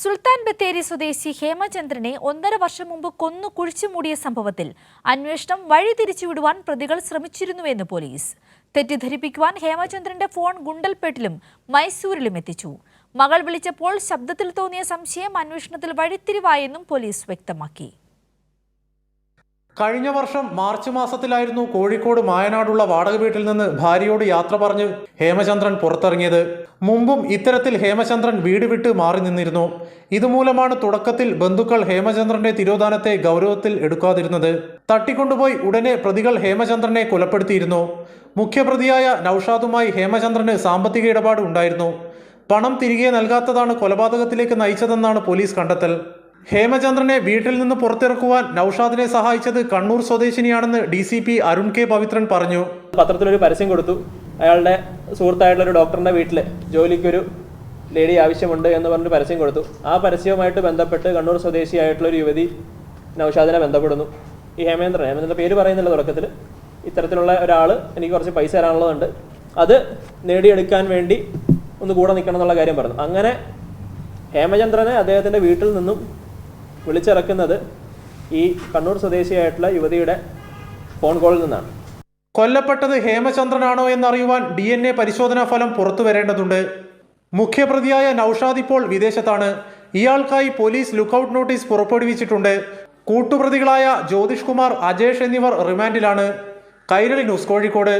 സുൽത്താൻ ബത്തേരി സ്വദേശി ഹേമചന്ദ്രനെ ഒന്നര വർഷം മുമ്പ് കൊന്നു കുഴിച്ചുമൂടിയ സംഭവത്തിൽ അന്വേഷണം വഴിതിരിച്ചുവിടുവാൻ പ്രതികൾ ശ്രമിച്ചിരുന്നുവെന്ന് പോലീസ്. തെറ്റിദ്ധരിപ്പിക്കുവാൻ ഹേമചന്ദ്രന്റെ ഫോൺ ഗുണ്ടൽപേട്ടിലും മൈസൂരിലും എത്തിച്ചു. മകൾ വിളിച്ചപ്പോൾ ശബ്ദത്തിൽ തോന്നിയ സംശയം അന്വേഷണത്തിൽ വഴിത്തിരിവായെന്നും പോലീസ് വ്യക്തമാക്കി. കഴിഞ്ഞ വർഷം മാർച്ച് മാസത്തിലായിരുന്നു കോഴിക്കോട് മായനാടുള്ള വാടക വീട്ടിൽ നിന്ന് ഭാര്യയോട് യാത്ര പറഞ്ഞ് ഹേമചന്ദ്രൻ പുറത്തിറങ്ങിയത്. മുമ്പും ഇത്തരത്തിൽ ഹേമചന്ദ്രൻ വീട് വിട്ട് മാറി നിന്നിരുന്നു. ഇതുമൂലമാണ് തുടക്കത്തിൽ ബന്ധുക്കൾ ഹേമചന്ദ്രന്റെ തിരോധാനത്തെ ഗൗരവത്തിൽ എടുക്കാതിരുന്നത്. തട്ടിക്കൊണ്ടുപോയി ഉടനെ പ്രതികൾ ഹേമചന്ദ്രനെ കൊലപ്പെടുത്തിയിരുന്നു. മുഖ്യപ്രതിയായ നൌഷാദുമായി ഹേമചന്ദ്രന് സാമ്പത്തിക ഇടപാട് ഉണ്ടായിരുന്നു. പണം തിരികെ നൽകാത്തതാണ് കൊലപാതകത്തിലേക്ക് നയിച്ചതെന്നാണ് പോലീസ് കണ്ടെത്തൽ. ഹേമചന്ദ്രനെ വീട്ടിൽ നിന്ന് പുറത്തിറക്കുവാൻ നൌഷാദിനെ സഹായിച്ചത് Kannur സ്വദേശിനിയാണെന്ന് D C P Arun K Pavithran പറഞ്ഞു. പത്രത്തിലൊരു പരസ്യം കൊടുത്തു. അയാളുടെ സുഹൃത്തായിട്ടുള്ള ഒരു ഡോക്ടറിന്റെ വീട്ടിൽ ജോലിക്കൊരു ലേഡി ആവശ്യമുണ്ട് എന്ന് പറഞ്ഞ് പരസ്യം കൊടുത്തു. ആ പരസ്യവുമായിട്ട് ബന്ധപ്പെട്ട് കണ്ണൂർ സ്വദേശിയായിട്ടുള്ള ഒരു യുവതി നൌഷാദിനെ ബന്ധപ്പെടുന്നു. ഈ ഹേമേന്ദ്രൻ ഹേമേന്ദ്രന്റെ പേര് പറയുന്നില്ല തുടക്കത്തിൽ ഇത്തരത്തിലുള്ള ഒരാൾ എനിക്ക് കുറച്ച് പൈസ തരാനുള്ളതുണ്ട്. അത് നേടിയെടുക്കാൻ വേണ്ടി ഒന്ന് കൂടെ നിൽക്കണം എന്നുള്ള കാര്യം പറഞ്ഞു. അങ്ങനെ ഹേമചന്ദ്രനെ അദ്ദേഹത്തിന്റെ വീട്ടിൽ നിന്നും വിളിച്ചിറക്കുന്നത് ഈ കണ്ണൂർ സ്വദേശിയായിട്ടുള്ള യുവതിയുടെ ഫോൺ കോളിൽ നിന്നാണ്. കൊല്ലപ്പെട്ടത് ഹേമചന്ദ്രനാണോ എന്നറിയുവാൻ ഡി എൻ എ പരിശോധനാ ഫലം പുറത്തു വരേണ്ടതുണ്ട്. മുഖ്യപ്രതിയായ നൌഷാദ് ഇപ്പോൾ വിദേശത്താണ്. ഇയാൾക്കായി പോലീസ് ലുക്കൌട്ട് നോട്ടീസ് പുറപ്പെടുവിച്ചിട്ടുണ്ട്. കൂട്ടുപ്രതികളായ ജ്യോതിഷ് കുമാർ അജേഷ് എന്നിവർ റിമാൻഡിലാണ്. കൈരളി ന്യൂസ് കോഴിക്കോട്.